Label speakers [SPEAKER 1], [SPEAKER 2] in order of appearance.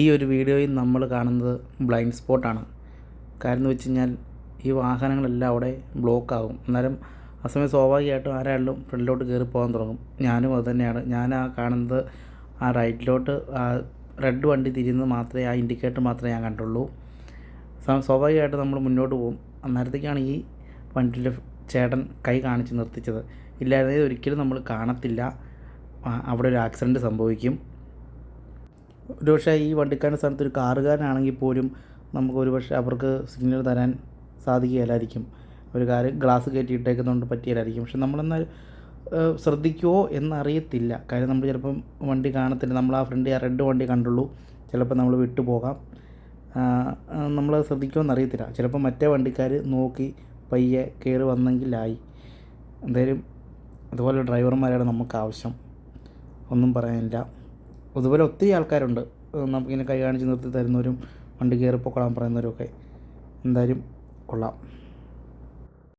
[SPEAKER 1] ഈ ഒരു വീഡിയോയിൽ നമ്മൾ കാണുന്നത് ബ്ലൈൻഡ് സ്പോട്ടാണ്. കാരണം വെച്ച് കഴിഞ്ഞാൽ ഈ വാഹനങ്ങളെല്ലാം അവിടെ ബ്ലോക്ക് ആകും അന്നേരം ആ സമയം സ്വാഭാവികമായിട്ടും ആരായാലും ഫ്രണ്ടിലോട്ട് കയറി പോകാൻ തുടങ്ങും. ഞാനും അത് തന്നെയാണ്. ഞാൻ ആ കാണുന്നത് ആ റൈറ്റിലോട്ട് ആ റെഡ് വണ്ടി തിരിയുന്നത് മാത്രമേ ആ ഇൻഡിക്കേറ്റർ മാത്രമേ ഞാൻ കണ്ടുള്ളൂ. സ്വാഭാവികമായിട്ടും നമ്മൾ മുന്നോട്ട് പോകും. അന്നേരത്തേക്കാണ് ഈ വണ്ടിയിലെ ചേട്ടൻ കൈ കാണിച്ച് നിർത്തിച്ചത്. ഇല്ലാതെ ഒരിക്കലും നമ്മൾ കാണത്തില്ല. അവിടെ ഒരു ആക്സിഡന്റ് സംഭവിക്കും. ഒരു പക്ഷേ ഈ വണ്ടിക്കാരന്റെ സ്ഥാനത്ത് ഒരു കാറുകാരനാണെങ്കിൽ പോലും നമുക്ക് ഒരുപക്ഷെ അവർക്ക് സിഗ്നൽ തരാൻ സാധിക്കുകയില്ലായിരിക്കും. ഒരു കാര്യം ഗ്ലാസ് കയറ്റി ഇട്ടേക്കുന്നതുകൊണ്ട് പറ്റിയില്ലായിരിക്കും പക്ഷെ നമ്മളെന്നാൽ ശ്രദ്ധിക്കുമോ എന്നറിയത്തില്ല. കാര്യം നമ്മൾ ചിലപ്പം വണ്ടി കാണത്തില്ല. നമ്മൾ ആ ഫ്രണ്ട് ആ റെഡ് വണ്ടി കണ്ടുള്ളൂ. ചിലപ്പോൾ നമ്മൾ വിട്ടുപോകാം നമ്മൾ ശ്രദ്ധിക്കുമോ എന്നറിയത്തില്ല. ചിലപ്പോൾ മറ്റേ വണ്ടിക്കാർ നോക്കി പയ്യെ കയറി വന്നെങ്കിലായി. എന്തായാലും അതുപോലെ ഡ്രൈവർമാരാണ് നമുക്ക് ആവശ്യം. ഒന്നും പറയാനില്ല. അതുപോലെ ഒത്തിരി ആൾക്കാരുണ്ട്. നമുക്കിങ്ങനെ കൈ കാണിച്ച് നിർത്തി തരുന്നവരും വണ്ടി കയറി പൊക്കോളാൻ പറയുന്നവരും ഒക്കെ എന്തായാലും കൊള്ളാം.